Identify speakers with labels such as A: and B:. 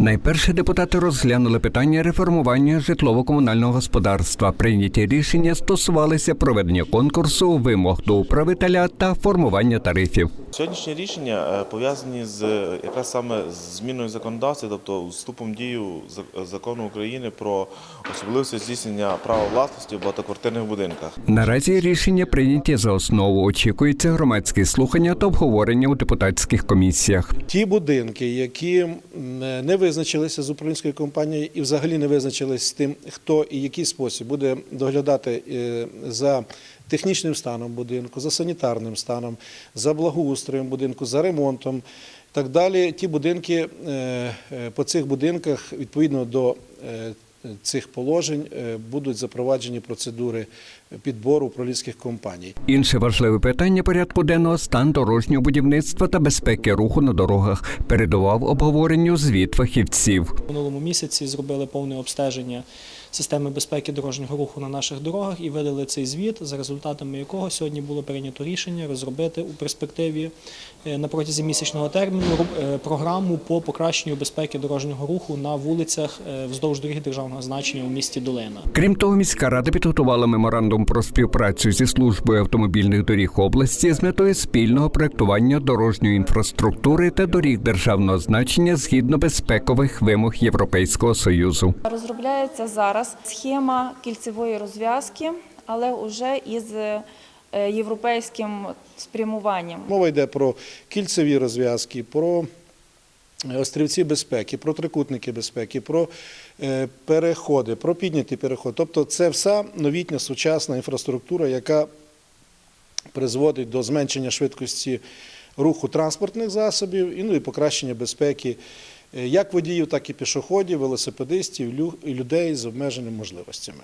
A: Найперше депутати розглянули питання реформування житлово-комунального господарства. Прийняті рішення стосувалися проведення конкурсу, вимог до управителя та формування тарифів.
B: Сьогоднішні рішення е, пов'язані з е, якраз саме з зміною законодавства, тобто вступом в дію закону України про особливості здійснення права власності в багатоквартирних будинках.
A: Наразі рішення прийняті за основу. Очікується громадські слухання та обговорення у депутатських комісіях.
C: Ті будинки, які не визначилися з управлінською компанією і взагалі не визначились з тим, хто і який спосіб буде доглядати е, за технічним станом будинку, за санітарним станом, за благоустроєм будинку, за ремонтом. Так далі, ті будинки е, е, по цих будинках відповідно до е, цих положень е, будуть запроваджені процедури підбору управлінських компаній.
A: Інше важливе питання порядку денного стан дорожнього будівництва та безпеки руху на дорогах передував обговоренню звіт фахівців.
D: В минулому місяці зробили повне обстеження системи безпеки дорожнього руху на наших дорогах і видали цей звіт, за результатами якого сьогодні було прийнято рішення розробити у перспективі е, на протязі місячного терміну ру- е, програму по покращенню безпеки дорожнього руху на вулицях вздовж доріг державного значення у місті Долина.
A: Крім того, міська рада підготувала меморандум про співпрацю зі службою автомобільних доріг області з метою спільного проектування дорожньої інфраструктури та доріг державного значення згідно безпекових вимог Європейського союзу.
E: Розробляється зараз схема кільцевої розв'язки, але вже із е, європейським спрямуванням.
C: Мова йде про кільцеві розв'язки, про острівці безпеки, про трикутники безпеки, про е, переходи, про піднятий переход. Тобто це вся новітня сучасна інфраструктура, яка призводить до зменшення швидкості руху транспортних засобів і, ну, і покращення безпеки е, як водіїв, так і пішоходів, велосипедистів, людей з обмеженими можливостями.